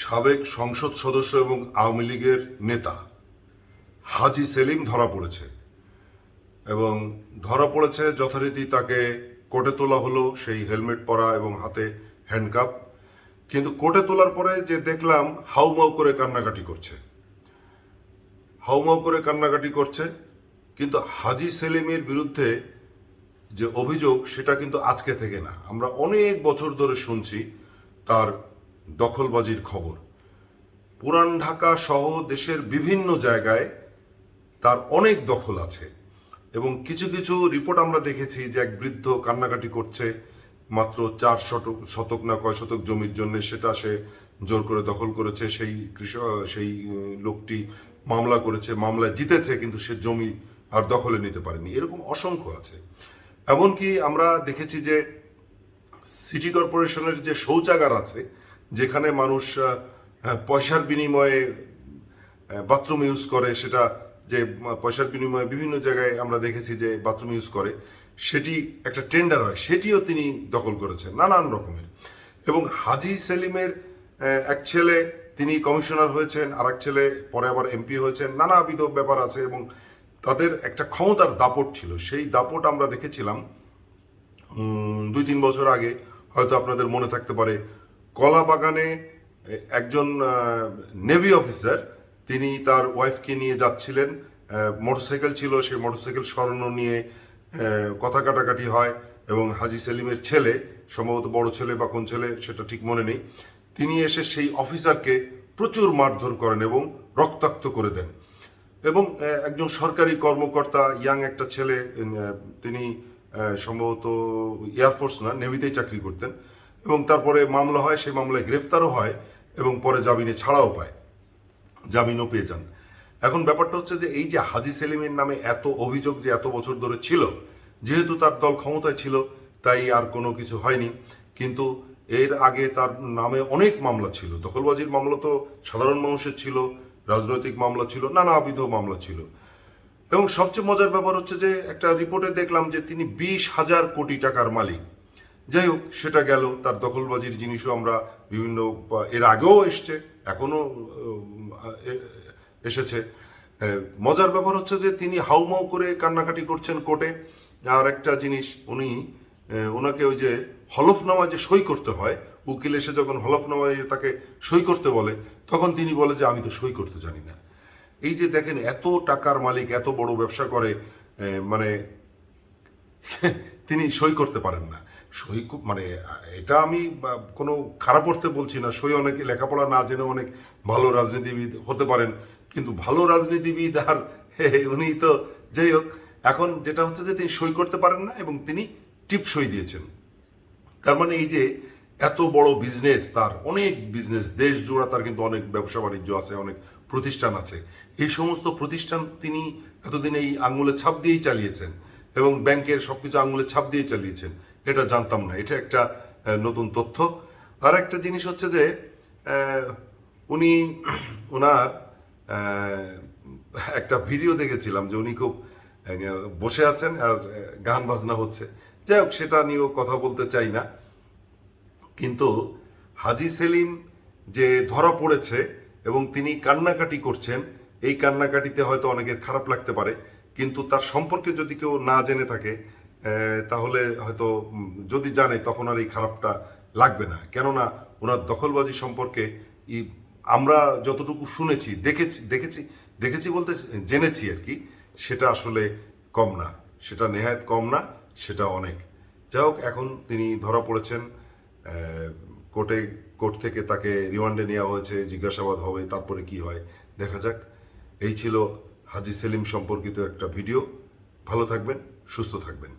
সাবেক সংসদ সদস্য এবং আওয়ামী লীগের নেতা হাজি সেলিম ধরা পড়েছে এবং ধরা পড়েছে যথারীতি তাকে কোর্টে তোলা হলো সেই হেলমেট পরা এবং হাতে হ্যান্ডকাপ কিন্তু কোর্টে তোলার পরে যে দেখলাম হাউমাউ করে কান্নাকাটি করছে। হাউমাউ করে কান্নাকাটি করছে, কিন্তু হাজি সেলিমের বিরুদ্ধে যে অভিযোগ সেটা কিন্তু আজকে থেকে না। আমরা অনেক বছর ধরে শুনছি তার দখলবাজির খবর। পুরান ঢাকা সহ দেশের বিভিন্ন জায়গায় তার অনেক দখল আছে এবং কিছু কিছু রিপোর্ট আমরা দেখেছি যে এক বৃদ্ধ কান্নাকাটি করছে, মাত্র চার শতক শতক না কয় শতক জমির জন্য সেটা সে জোর করে দখল করেছে। সেই কৃষক সেই লোকটি মামলা করেছে, মামলায় জিতেছে, কিন্তু সে জমি আর দখলে নিতে পারেনি। এরকম অসংখ্য আছে। এমনকি আমরা দেখেছি যে সিটি কর্পোরেশনের যে শৌচাগার আছে যেখানে মানুষ আহ, পয়সার বিনিময়ে বাথরুম ইউজ করে সেটা যে পয়সার বিনিময়ে বিভিন্ন জায়গায় আমরা দেখেছি যে বাথরুম ইউজ করে সেটি একটা টেন্ডার হয় সেটিও তিনি দখল করেছেন নানান রকমের। এবং হাজি সেলিমের এক ছেলে তিনি কমিশনার হয়েছেন আর এক ছেলে পরে আবার এমপি হয়েছেন নানাবিধ ব্যাপার আছে এবং তাদের একটা ক্ষমতার দাপট ছিল। সেই দাপট আমরা দেখেছিলাম দুই তিন বছর আগে হয়তো আপনাদের মনে থাকতে পারে কলা বাগানে একজন নেভি অফিসার তিনি তার ওয়াইফকে নিয়ে যাচ্ছিলেন। মোটরসাইকেল ছিল, সেই মোটরসাইকেল স্মরণ নিয়ে কথা কাটাকাটি হয় এবং হাজি সেলিমের ছেলে, সম্ভবত বড় ছেলে বা কোন ছেলে, সেটা ঠিক মনে নেই, তিনি এসে সেই অফিসারকে প্রচুর মারধর করেন এবং রক্তাক্ত করে দেন। এবং একজন সরকারি কর্মকর্তা ইয়াং একটা ছেলে তিনি সম্ভবত এয়ারফোর্স না নেভিতেই চাকরি করতেন। এবং তারপরে মামলা হয়, সেই মামলায় গ্রেফতারও হয় এবং পরে জামিনে ছাড়াও পায়। জামিনও পেয়ে যান। এখন ব্যাপারটা হচ্ছে যে, এই যে হাজি সেলিমের নামে এত অভিযোগ যে এত বছর ধরে ছিল, যেহেতু তার দল ক্ষমতায় ছিল, তাই আর কোনো কিছু হয়নি। কিন্তু এর আগে তার নামে অনেক মামলা ছিল। দখলবাজির মামলা তো সাধারণ মানুষের ছিল, রাজনৈতিক মামলা ছিল, নানাবিধ মামলা ছিল। এবং সবচেয়ে মজার ব্যাপার হচ্ছে যে, একটা রিপোর্টে দেখলাম যে, তিনি বিশ হাজার কোটি টাকার মালিক। যাই হোক, সেটা গেল। তার দখলবাজির জিনিসও আমরা বিভিন্ন, এর আগেও এসছে এখনও এসেছে। মজার ব্যাপার হচ্ছে যে তিনি হাউমাউ করে কান্নাকাটি করছেন কোর্টে। আর একটা জিনিস, উনি ওনাকে ওই যে হলফনামা যে সই করতে হয়, উকিল এসে যখন হলফনামায় তাকে সই করতে বলে, তখন তিনি বলে যে, আমি তো সই করতে জানি না। এই যে দেখেন, এত টাকার মালিক, এত বড় ব্যবসা করে মানে তিনি সই করতে পারেন না। সই কু- মানে এটা আমি কোনো খারাপ অর্থে বলছি না। সই অনেকে লেখাপড়া না জেনে অনেক ভালো রাজনীতিবিদ হতে পারেন, কিন্তু ভালো রাজনীতিবিদ আর উনি তো যাই হোক। এখন যেটা হচ্ছে যে তিনি সই করতে পারেন না এবং তিনি টিপ সই দিয়েছেন। তার মানে এই যে এত বড় বিজনেস তার অনেক বিজনেস দেশ জোড়া তার কিন্তু অনেক ব্যবসা বাণিজ্য আছে, অনেক প্রতিষ্ঠান আছে। এই সমস্ত প্রতিষ্ঠান তিনি এতদিন এই আঙুলের ছাপ দিয়েই চালিয়েছেন এবং ব্যাংকের সবকিছু আঙুলের ছাপ দিয়ে চালিয়েছেন। এটা জানতাম না। এটা একটা নতুন তথ্য। আর একটা জিনিস হচ্ছে যে উনি ওনার একটা ভিডিও দেখেছিলাম যে উনি খুব বসে আছেন আর গান বাজনা হচ্ছে। যাই হোক, সেটা নিয়েও কথা বলতে চাই না। কিন্তু হাজি সেলিম যে ধরা পড়েছে এবং তিনি কান্নাকাটি করছেন, এই কান্নাকাটিতে হয়তো অনেকের খারাপ লাগতে পারে। কিন্তু তার সম্পর্কে যদি কেউ না জেনে থাকে তাহলে হয়তো যদি জানে তখন আর এই খারাপটা লাগবে না। কেননা ওনার দখলবাজি সম্পর্কে আমরা যতটুকু শুনেছি, দেখেছি দেখেছি দেখেছি বলতে জেনেছি আর কি, সেটা আসলে কম না। সেটা নেহায়ত কম না, সেটা অনেক। যাই হোক, এখন তিনি ধরা পড়েছেন কোর্টে, কোর্ট থেকে তাকে রিমান্ডে নেওয়া হয়েছে, জিজ্ঞাসাবাদ হবে, তারপরে কি হয়, দেখা যাক। এই ছিল হাজি সেলিম সম্পর্কিত একটা ভিডিও। ভালো থাকবেন, সুস্থ থাকবেন।